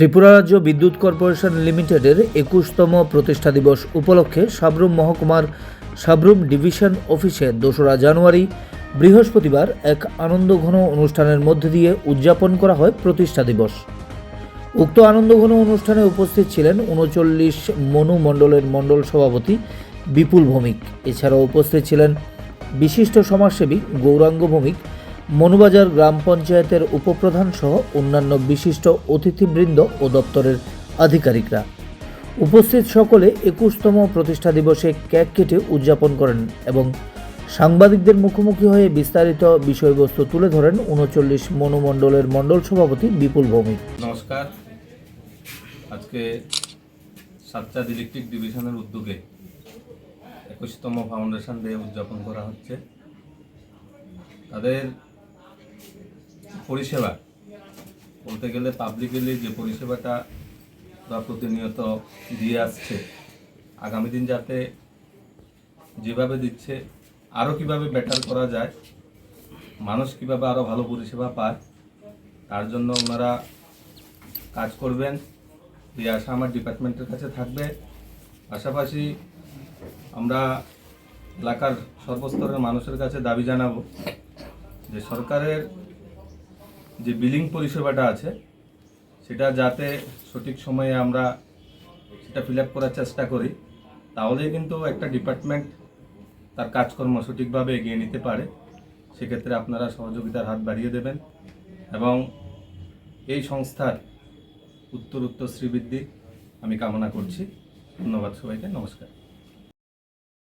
ত্রিপুরা রাজ্য বিদ্যুৎ কর্পোরেশন লিমিটেডের একুশতম প্রতিষ্ঠা দিবস উপলক্ষে সাবরুম মহকুমার সাবরুম ডিভিশন অফিসে দোসরা জানুয়ারি, বৃহস্পতিবার এক আনন্দঘন অনুষ্ঠানের মধ্যে দিয়ে উদযাপন করা হয় প্রতিষ্ঠা দিবস। উক্ত আনন্দঘন অনুষ্ঠানে উপস্থিত ছিলেন উনচল্লিশ মনু মণ্ডলের মণ্ডল সভাপতি বিপুল ভৌমিক। এছাড়াও উপস্থিত ছিলেন বিশিষ্ট সমাজসেবী গৌরাঙ্গ ভৌমিক মনুবাজার গ্রাম পঞ্চায়েতের উপপ্রধান সহ অন্যান্য বিশিষ্ট অতিথিবৃন্দ ও দপ্তরের আধিকারিকরা। উপস্থিত সকলে একুশতম প্রতিষ্ঠা দিবসে কেক কেটে উদযাপন করেন এবং সাংবাদিকদের মুখোমুখি হয়ে বিস্তারিত বিষয়বস্তু তুলে ধরেন উনচল্লিশ মনুমণ্ডলের মণ্ডল সভাপতি বিপুল ভৌমিক। নমস্কার। আজকে সাতচাঁদ ইলেকট্রিক ডিভিশনের উদ্যোগে একুশতম ফাউন্ডেশন ডে উদযাপন করা হচ্ছে। তাদের পরিষেবা, বলতে গেলে পাবলিকেলি যে পরিষেবাটা তারা প্রতিনিয়ত দিয়ে আসছে, আগামী দিন যাতে যেভাবে দিচ্ছে আরও কীভাবে বেটার করা যায়, মানুষ কীভাবে আরও ভালো পরিষেবা পায়, তার জন্য ওনারা কাজ করবেন। এই আশা আমার ডিপার্টমেন্টের কাছে থাকবে। পাশাপাশি আমরা এলাকার সর্বস্তরের মানুষের কাছে দাবি জানাব যে সরকারের যে বিলিং পরিষেবাটা আছে, সেটা যাতে সঠিক সময়ে আমরা সেটা ফিল করার চেষ্টা করি, তাহলেই কিন্তু একটা ডিপার্টমেন্ট তার কাজকর্ম সঠিকভাবে এগিয়ে নিতে পারে। সেক্ষেত্রে আপনারা সহযোগিতার হাত বাড়িয়ে দেবেন এবং এই সংস্থার উত্তর উত্তর শ্রীবৃদ্ধি আমি কামনা করছি। ধন্যবাদ সবাইকে, নমস্কার।